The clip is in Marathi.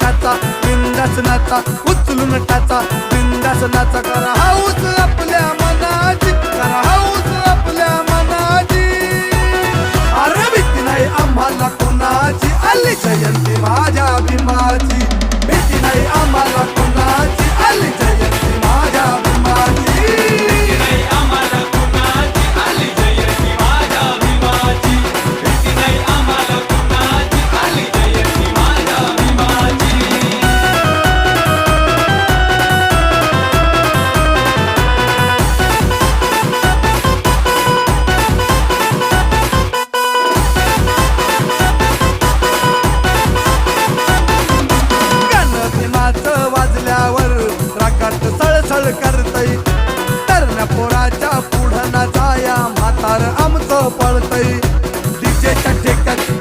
टाचा बिंदास नाचा उचलून टाचा बिंदास नाचा करा. हाऊस आपल्या मनाची करा हाऊस आपल्या मनाची. अरे भीती नाही आम्हाला कोणाची आली जयंती माझ्या भीमाची देवाच्या पुढं ना जाया म्हातार आमचं पळतय